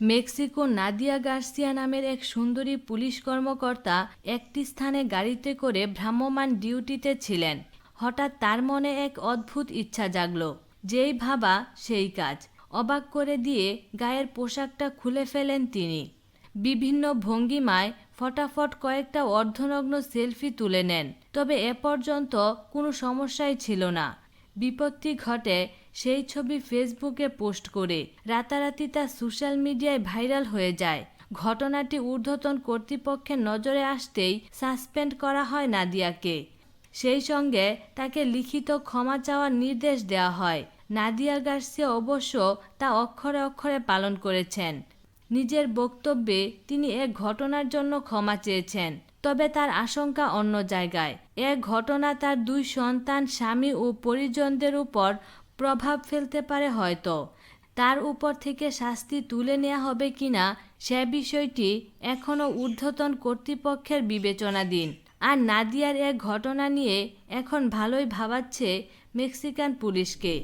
Mexico Nadia Garcia নামের এক সুন্দরী পুলিশ কর্মকর্তা একটি স্থানে গাড়িতে করে ভ্রাম্যমাণ ডিউটিতে ছিলেন। হঠাৎ তার মনে এক অদ্ভুত ইচ্ছা জাগল। যেই ভাবা, সেই কাজ। অবাক করে দিয়ে গায়ের পোশাকটা খুলে ফেলেন তিনি। বিভিন্ন ভঙ্গিমায় ফটাফট কয়েকটা অর্ধনগ্ন সেলফি তুলে নেন। তবে এ পর্যন্ত কোনো সমস্যাই ছিল না। বিপত্তি ঘটে, সেই ছবি ফেসবুকে পোস্ট করে রাতারাতি তা সোশ্যাল মিডিয়ায় ভাইরাল হয়ে যায়। ঘটনাটি ঊর্ধ্বতন কর্তৃপক্ষের নজরে আসতেই সাসপেন্ড করা হয় নাদিয়াকে। সেই সঙ্গে তাকে লিখিত ক্ষমা চাওয়ার নির্দেশ দেওয়া হয়। নাদিয়া গার্সিয়া অবশ্য তা অক্ষরে অক্ষরে পালন করেছেন। নিজের বক্তব্যে তিনি এক ঘটনার জন্য ক্ষমা চেয়েছেন। তবে তার আশঙ্কা অন্য জায়গায়। এ ঘটনা তার দুই সন্তান, স্বামী ও পরিজনদের উপর প্রভাব ফেলতে পারে হয়তো। তার উপর থেকে শাস্তি তুলে নেওয়া হবে কিনা সে বিষয়টি এখনও ঊর্ধ্বতন কর্তৃপক্ষের বিবেচনাধীন। আর নাদিয়ার এক ঘটনা নিয়ে এখন ভালোই ভাবাচ্ছে মেক্সিকান পুলিশকে।